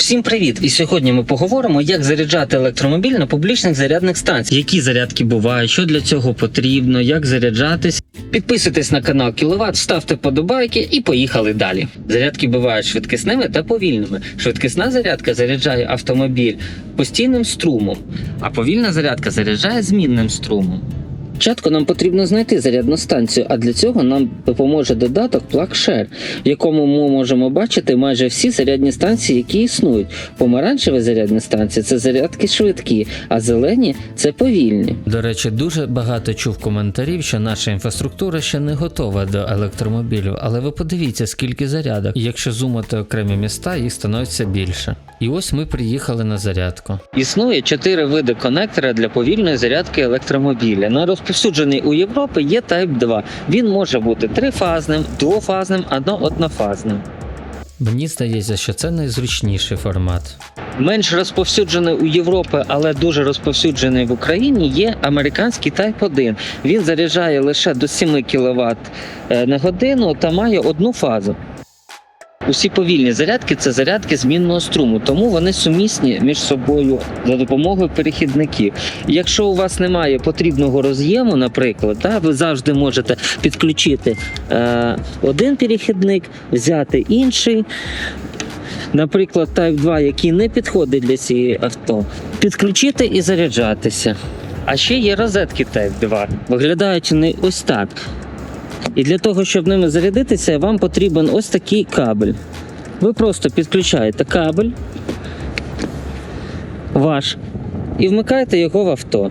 Всім привіт! І сьогодні ми поговоримо, як заряджати електромобіль на публічних зарядних станціях. Які зарядки бувають, що для цього потрібно, як заряджатись. Підписуйтесь на канал Кіловат, ставте подобайки і поїхали далі. Зарядки бувають швидкісними та повільними. Швидкісна зарядка заряджає автомобіль постійним струмом, а повільна зарядка заряджає змінним струмом. Спочатку нам потрібно знайти зарядну станцію, а для цього нам допоможе додаток PlugShare, в якому ми можемо бачити майже всі зарядні станції, які існують. Помаранчеві зарядні станції це зарядки швидкі, а зелені це повільні. До речі, дуже багато чув коментарів, що наша інфраструктура ще не готова до електромобілів, але ви подивіться, скільки зарядок. І якщо зумати окремі міста, їх становиться більше. І ось ми приїхали на зарядку. Існує чотири види конектора для повільної зарядки електромобіля. Найрозповсюджений у Європі є Type 2. Він може бути трифазним, двофазним або однофазним. Мені здається, що це найзручніший формат. Менш розповсюджений у Європі, але дуже розповсюджений в Україні є американський Type 1. Він заряджає лише до 7 кВт на годину та має одну фазу. Усі повільні зарядки це зарядки змінного струму, тому вони сумісні між собою за допомогою перехідників. Якщо у вас немає потрібного роз'єму, наприклад, да, ви завжди можете підключити е, один перехідник, взяти інший. Наприклад, Type 2, який не підходить для цієї авто, підключити і заряджатися. А ще є розетки Type 2. Виглядають вони ось так. І для того, щоб ними зарядитися, вам потрібен ось такий кабель. Ви просто підключаєте кабель ваш і вмикаєте його в авто.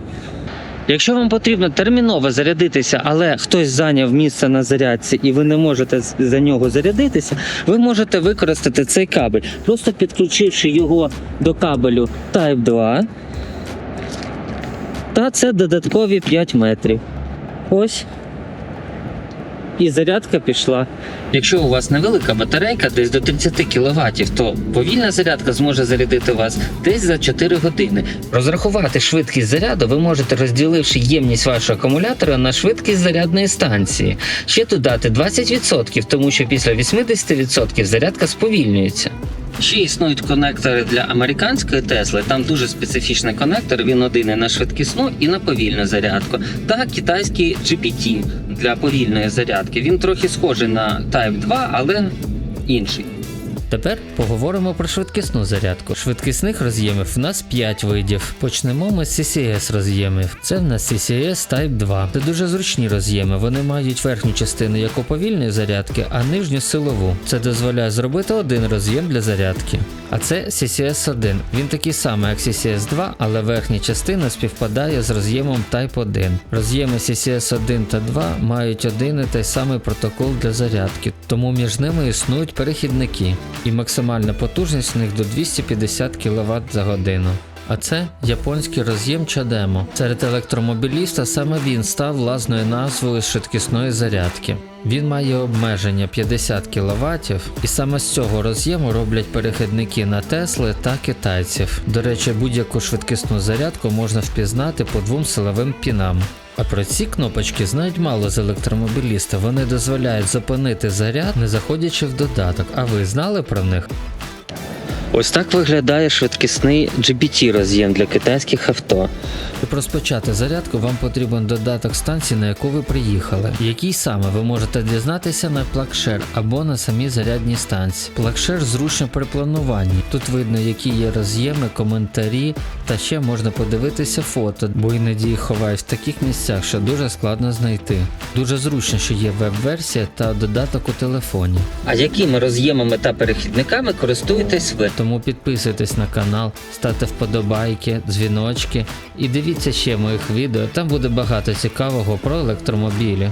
Якщо вам потрібно терміново зарядитися, але хтось зайняв місце на зарядці і ви не можете за нього зарядитися, ви можете використати цей кабель, просто підключивши його до кабелю Type 2. Та це додаткові 5 метрів. Ось і зарядка пішла. Якщо у вас невелика батарейка, десь до 30 кВт, то повільна зарядка зможе зарядити вас десь за 4 години. Розрахувати швидкість заряду ви можете, розділивши ємність вашого акумулятора на швидкість зарядної станції. Ще додати 20%, тому що після 80% зарядка сповільнюється. Ще існують конектори для американської Тесли. Там дуже специфічний конектор. Він один і на швидкісну і на повільну зарядку. Та китайський GPT для повільної зарядки. Він трохи схожий на Type 2, але інший. Тепер поговоримо про швидкісну зарядку. Швидкісних роз'ємів в нас 5 видів. Почнемо ми з CCS роз'ємів. Це в нас CCS Type 2. Це дуже зручні роз'єми. Вони мають верхню частину як у повільної зарядки, а нижню силову. Це дозволяє зробити один роз'єм для зарядки. А це CCS 1. Він такий самий, як CCS 2, але верхня частина співпадає з роз'ємом Type 1. Роз'єми CCS 1 та 2 мають один і той самий протокол для зарядки, тому між ними існують перехідники, і максимальна потужність у них до 250 кВт за годину. А це японський роз'єм Чадемо. Серед електромобіліста саме він став власною назвою швидкісної зарядки. Він має обмеження 50 кВт, і саме з цього роз'єму роблять перехідники на Тесли та китайців. До речі, будь-яку швидкісну зарядку можна впізнати по двом силовим пінам. А про ці кнопочки знають мало з електромобіліста. Вони дозволяють зупинити заряд, не заходячи в додаток. А ви знали про них? Ось так виглядає швидкісний GPT роз'єм для китайських авто. Щоб розпочати зарядку, вам потрібен додаток станції, на яку ви приїхали. Який саме ви можете дізнатися на PlugShare або на самій зарядній станції. PlugShare зручно при плануванні. Тут видно, які є роз'єми, коментарі, та ще можна подивитися фото, бо іноді їх ховають в таких місцях, що дуже складно знайти. Дуже зручно, що є веб-версія та додаток у телефоні. А якими роз'ємами та перехідниками користуєтесь ви? Тому підписуйтесь на канал, ставте вподобайки, дзвіночки і дивіться ще моїх відео. Там буде багато цікавого про електромобілі.